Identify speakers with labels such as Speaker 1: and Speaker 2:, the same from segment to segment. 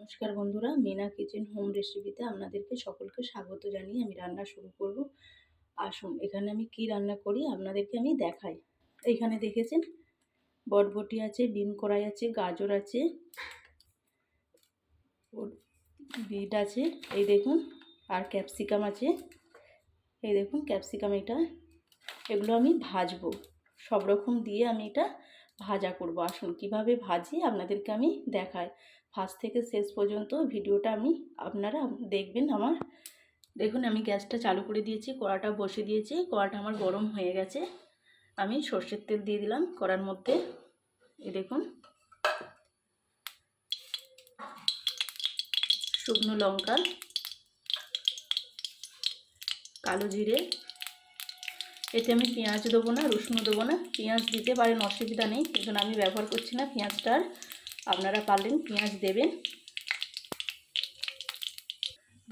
Speaker 1: নমস্কার বন্ধুরা, Mina kitchen home রেসিপিতে আপনাদেরকে সকলকে স্বাগত জানিয়ে আমি রান্না শুরু করব। আসুন, এখানে আমি কি রান্না করি আপনাদেরকে আমি দেখাই। এখানে দেখেছেন, বটবটি আছে, বিন কড়াই আছে, গাজর আছে বিট আছে, এই দেখুন, আর ক্যাপসিকাম আছে। এই দেখুন, ক্যাপসিকাম এটা, এগুলো আমি ভাজবো। সব রকম দিয়ে আমি এটা ভাজা করব। আসুন, কীভাবে ভাজি আপনাদেরকে আমি দেখাই। ফার্স্ট থেকে শেষ পর্যন্ত ভিডিওটা আমি, আপনারা দেখবেন আমার। দেখুন, আমি গ্যাসটা চালু করে দিয়েছি, কড়াটা বসে দিয়েছি। কড়াটা আমার গরম হয়ে গেছে। আমি সর্ষের তেল দিয়ে দিলাম কড়ার মধ্যে। এই দেখুন। শুকনো লঙ্কা, কালো জিরে এতে আমি পেঁয়াজ দেবো না, রসুন দেবো না, পেঁয়াজ দিতে পারেন অসুবিধা নেই কিন্তু আমি ব্যবহার করছি না পেঁয়াজটার আপনারা পারলেন পেঁয়াজ দেবেন।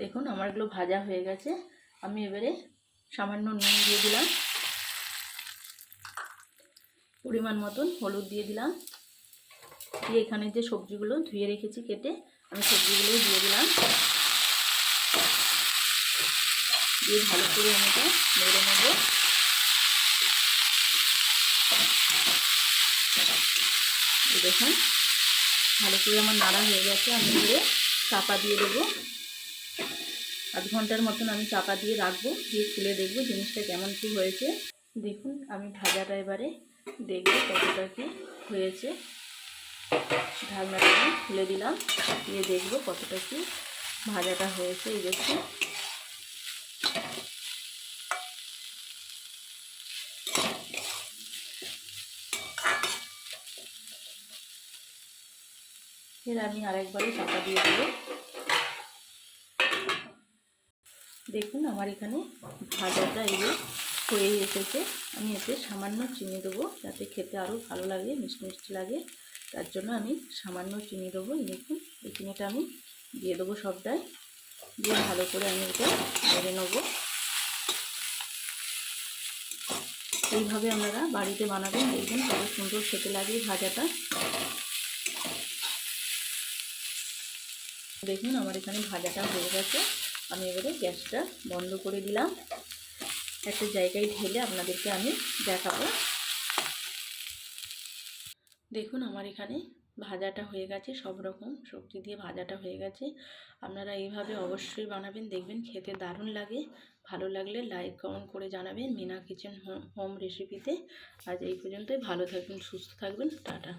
Speaker 1: দেখুন আমার এগুলো ভাজা হয়ে গেছে, আমি এবারে সামান্য নুন দিয়ে দিলাম। পরিমাণ মতন হলুদ দিয়ে দিলাম। দিয়ে এখানে যে সবজিগুলো ধুয়ে রেখেছি কেটে, আমি সবজিগুলো দিয়ে দিলাম। দিয়ে ভালো করে আমি এটা নেড়ে নেব। দেখুন, ভালো করে আমার নাড়া হয়ে গেছে, আমি এবারে চাপা দিয়ে দেবো। আধ ঘণ্টার মতন আমি চাপা দিয়ে রাখব, দিয়ে খুলে দেখব জিনিসটা কেমন কী হয়েছে। দেখুন, আমি ভাজাটা এবারে দেখব কতটা কি হয়েছে। ঢাকনাটা খুলে দিলাম, দিয়ে দেখব কতটা কি ভাজাটা হয়েছে, এই দেখুন। ফের আমি আরেকবারও চাপা দিয়ে দেবো। দেখুন আমার এখানে ভাজাটা এগুলো হয়ে এসেছে। আমি এতে সামান্য চিনি দেবো যাতে খেতে আরও ভালো লাগে, মিষ্টি মিষ্টি লাগে। তার জন্য আমি সামান্য চিনি দেবো। দেখুন, এই চিনিটা আমি দিয়ে দেবো সবটাই। দিয়ে ভালো করে আমি এটা মেরে নেব। এইভাবে আপনারা বাড়িতে বানাবেন। দেখবেন কত সুন্দর খেতে লাগে ভাজাটা। দেখুন আমার এখানে ভাজাটা হয়ে গেছে। আমি এবারে গ্যাসটা বন্ধ করে দিলাম। একটা জায়গায় ঢেলে আপনাদেরকে আমি দেখাবো। দেখুন আমার এখানে ভাজাটা হয়ে গেছে, সব রকম সবজি দিয়ে ভাজাটা হয়ে গেছে। আপনারা এইভাবে অবশ্যই বানাবেন, দেখবেন খেতে দারুণ লাগে। ভালো লাগলে লাইক, কমেন্ট করে জানাবেন মিনা কিচেন হোম রেসিপিতে আজ এই পর্যন্তই, ভালো থাকবেন সুস্থ থাকবেন, টাটা।